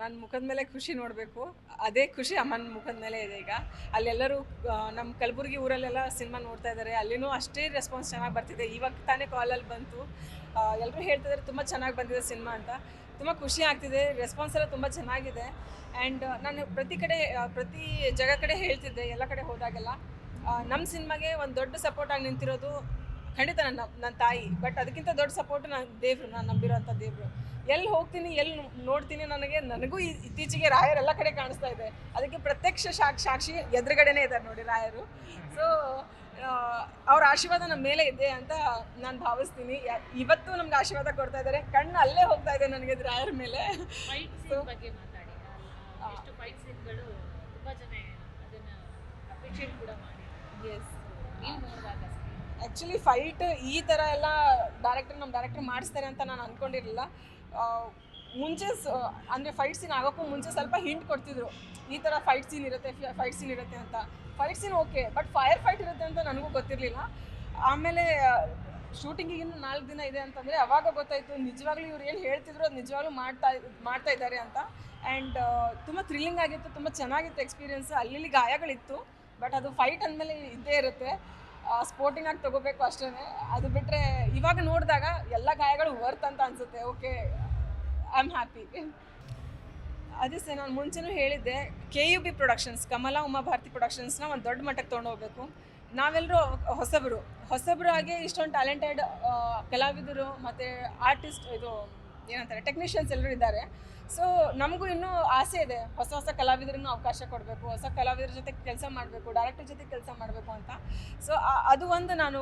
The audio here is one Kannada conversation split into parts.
ನನ್ನ ಮುಖದ ಮೇಲೆ ಖುಷಿ ನೋಡಬೇಕು. ಅದೇ ಖುಷಿ ಅಮ್ಮನ ಮುಖದ ಮೇಲೆ ಇದೆ ಈಗ. ಅಲ್ಲೆಲ್ಲರೂ ನಮ್ಮ ಕಲಬುರಗಿ ಊರಲ್ಲೆಲ್ಲ ಸಿನಿಮಾ ನೋಡ್ತಾ ಇದ್ದಾರೆ ಅಲ್ಲಿನೂ ಅಷ್ಟೇ ರೆಸ್ಪಾನ್ಸ್ ಚೆನ್ನಾಗಿ ಬರ್ತಿದೆ. ಇವಾಗ ತಾನೇ ಕಾಲಲ್ಲಿ ಬಂತು. ಎಲ್ಲರೂ ಹೇಳ್ತಿದ್ದಾರೆ ತುಂಬ ಚೆನ್ನಾಗಿ ಬಂದಿದೆ ಸಿನಿಮಾ ಅಂತ. ತುಂಬ ಖುಷಿ ಆಗ್ತಿದೆ. ರೆಸ್ಪಾನ್ಸ್ ಎಲ್ಲ ತುಂಬ ಚೆನ್ನಾಗಿದೆ. ಆ್ಯಂಡ್ ನಾನು ಪ್ರತಿ ಕಡೆ ಪ್ರತಿ ಜಾಗ ಕಡೆ ಹೇಳ್ತಿದ್ದೆ, ಎಲ್ಲ ಕಡೆ ಹೋದಾಗೆಲ್ಲ. ನಮ್ಮ ಸಿನಿಮಾಗೆ ಒಂದು ದೊಡ್ಡ ಸಪೋರ್ಟ್ ಆಗಿ ನಿಂತಿರೋದು ಖಂಡಿತ ನನ್ನ ನನ್ನ ತಾಯಿ. ಬಟ್ ಅದಕ್ಕಿಂತ ದೊಡ್ಡ ಸಪೋರ್ಟ್ ನನ್ನ ದೇವರು ನಾನು ನಂಬಿರೋಂಥ ದೇವರು. ಎಲ್ಲಿ ಹೋಗ್ತೀನಿ ಎಲ್ಲಿ ನೋಡ್ತೀನಿ ನನಗೆ ನನಗೂ ಈ- ಇತ್ತೀಚೆಗೆ ರಾಯರೆಲ್ಲ ಎಲ್ಲ ಕಡೆ ಕಾಣಿಸ್ತಾ ಇದೆ. ಅದಕ್ಕೆ ಪ್ರತ್ಯಕ್ಷ ಸಾಕ್ಷಿ ಸಾಕ್ಷಿ ಎದುರುಗಡೆನೇ ಇದ್ದಾರೆ ನೋಡಿ ರಾಯರು. ಸೊ ಅವ್ರ ಆಶೀರ್ವಾದ ನಮ್ಮ ಮೇಲೆ ಇದೆ ಅಂತ ನಾನು ಭಾವಿಸ್ತೀನಿ. ಇವತ್ತು ನಮ್ಗೆ ಆಶೀರ್ವಾದ ಕೊಡ್ತಾ ಇದ್ದಾರೆ ಕಣ್ಣು ಅಲ್ಲೇ ಹೋಗ್ತಾ ಇದೆ ನನಗೆ ರಾಯರ ಮೇಲೆ. ಎಸ್ ಆ್ಯಕ್ಚುಲಿ ಫೈಟ್ ಈ ಥರ ಎಲ್ಲ ಡೈರೆಕ್ಟರ್ ನಮ್ಮ ಡೈರೆಕ್ಟರ್ ಮಾಡಿಸ್ತಾರೆ ಅಂತ ನಾನು ಅಂದ್ಕೊಂಡಿರಲಿಲ್ಲ ಮುಂಚೆ ಅಂದರೆ ಫೈಟ್ ಸೀನ್ ಆಗೋಕ್ಕೂ ಮುಂಚೆ ಸ್ವಲ್ಪ ಹಿಂಟ್ ಕೊಡ್ತಿದ್ರು. ಈ ಥರ ಫೈಟ್ ಸೀನ್ ಇರುತ್ತೆ ಫೈಟ್ ಸೀನ್ ಇರುತ್ತೆ ಅಂತ. Fight scene okay but fire fight ಇರುತ್ತೆ ಅಂತ ನನಗೂ ಗೊತ್ತಿರಲಿಲ್ಲ. ಆಮೇಲೆ ಶೂಟಿಂಗಿಗೆ ಇನ್ನು ನಾಲ್ಕು ದಿನ ಇದೆ ಅಂತಂದರೆ ಅವಾಗ ಗೊತ್ತಾಯಿತು, ನಿಜವಾಗ್ಲೂ ಇವ್ರು ಏನು ಹೇಳ್ತಿದ್ರು ಅದು ನಿಜವಾಗ್ಲೂ ಮಾಡ್ತಾ ಮಾಡ್ತಾ ಇದ್ದಾರೆ ಅಂತ. ಆ್ಯಂಡ್ ತುಂಬ ಥ್ರಿಲ್ಲಿಂಗ್ ಆಗಿತ್ತು, ತುಂಬ ಚೆನ್ನಾಗಿತ್ತು ಎಕ್ಸ್ಪೀರಿಯೆನ್ಸ್ ಅಲ್ಲಿ ಗಾಯಗಳಿತ್ತು ಬಟ್ ಅದು ಫೈಟ್ ಅಂದಮೇಲೆ ಇದ್ದೇ ಇರುತ್ತೆ. ಸ್ಪೋರ್ಟಿಂಗ್ ಆಗಿ ತಗೋಬೇಕು ಅಷ್ಟೇ ಅದು ಬಿಟ್ಟರೆ ಇವಾಗ ನೋಡಿದಾಗ ಎಲ್ಲ ಗಾಯಗಳು ವರ್ತ್ ಅಂತ ಅನಿಸುತ್ತೆ. ಓಕೆ ಐ ಆಮ್ ಹ್ಯಾಪಿ ಅದೇ ಸರ್, ನಾನು ಮುಂಚೆನೂ ಹೇಳಿದ್ದೆ K U B productions Kamala Uma Bharathi ಪ್ರೊಡಕ್ಷನ್ಸ್ನ ಒಂದು ದೊಡ್ಡ ಮಟ್ಟಕ್ಕೆ ತೊಗೊಂಡು ಹೋಗ್ಬೇಕು. ನಾವೆಲ್ಲರೂ ಹೊಸಬರು. ಹೊಸಬರು ಹಾಗೆ ಇಷ್ಟೊಂದು ಟ್ಯಾಲೆಂಟೆಡ್ ಕಲಾವಿದರು ಮತ್ತು ಆರ್ಟಿಸ್ಟ್ ಇದು ಏನಂತಾರೆ ಟೆಕ್ನಿಷಿಯನ್ಸ್ ಎಲ್ಲರೂ ಇದ್ದಾರೆ. ಸೊ ನಮಗೂ ಇನ್ನೂ ಆಸೆ ಇದೆ. ಹೊಸ ಹೊಸ ಕಲಾವಿದರಿಗೂ ಅವಕಾಶ ಕೊಡಬೇಕು ಹೊಸ ಕಲಾವಿದರ ಜೊತೆ ಕೆಲಸ ಮಾಡಬೇಕು ಡೈರೆಕ್ಟರ್ ಜೊತೆ ಕೆಲಸ ಮಾಡಬೇಕು ಅಂತ. ಸೊ ಅದು ಒಂದು ನಾನು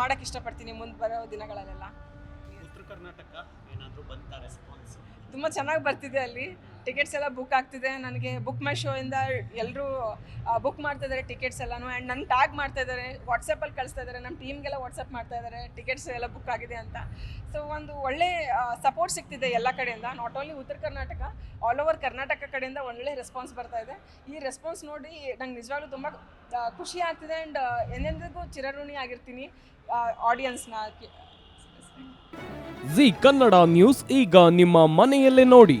ಮಾಡೋಕ್ಕೆ ಇಷ್ಟಪಡ್ತೀನಿ ಮುಂದೆ ಬರೋ ದಿನಗಳಲ್ಲೆಲ್ಲ. ಉತ್ತರ ಕರ್ನಾಟಕ ಏನಾದರೂ ಬಂತ ರೆಸ್ಪಾನ್ಸ್ ತುಂಬ ಚೆನ್ನಾಗಿ ಬರ್ತಿದೆ ಅಲ್ಲಿ. ಟಿಕೆಟ್ಸ್ ಎಲ್ಲ ಬುಕ್ ಆಗ್ತಿದೆ. ನನಗೆ ಬುಕ್ ಮೈ ಶೋ ಇಂದ ಎಲ್ಲರೂ ಬುಕ್ ಮಾಡ್ತಾ ಇದ್ದಾರೆ ಟಿಕೆಟ್ಸ್ ಎಲ್ಲನೂ. ಆ್ಯಂಡ್ ನಂಗೆ ಟ್ಯಾಗ್ ಮಾಡ್ತಾ ಇದ್ದಾರೆ ವಾಟ್ಸಪ್ಪಲ್ಲಿ ಕಳಿಸ್ತಾ ಇದ್ದಾರೆ ನಮ್ಮ ಟೀಮ್ಗೆಲ್ಲ ವಾಟ್ಸಪ್ ಮಾಡ್ತಾ ಇದ್ದಾರೆ ಟಿಕೆಟ್ಸ್ ಎಲ್ಲ ಬುಕ್ ಆಗಿದೆ ಅಂತ. ಸೊ ಒಂದು ಒಳ್ಳೆ ಸಪೋರ್ಟ್ ಸಿಗ್ತಿದೆ ಎಲ್ಲ ಕಡೆಯಿಂದ. ನಾಟ್ ಓನ್ಲಿ ಉತ್ತರ ಕರ್ನಾಟಕ ಆಲ್ ಓವರ್ ಕರ್ನಾಟಕ ಕಡೆಯಿಂದ ಒಳ್ಳೆ ರೆಸ್ಪಾನ್ಸ್ ಬರ್ತಾ ಇದೆ. ಈ ರೆಸ್ಪಾನ್ಸ್ ನೋಡಿ ನಂಗೆ ನಿಜವಾಗ್ಲೂ ತುಂಬ ಖುಷಿ ಆಗ್ತಿದೆ. ಆ್ಯಂಡ್ ಎಂದೆಂದಿಗೂ ಚಿರಋಣಿ ಆಗಿರ್ತೀನಿ ಆಡಿಯನ್ಸ್ನ ಜಿ ಕನ್ನಡ ನ್ಯೂಸ್ ಈಗ ನಿಮ್ಮ ಮನೆಯಲ್ಲೇ ನೋಡಿ.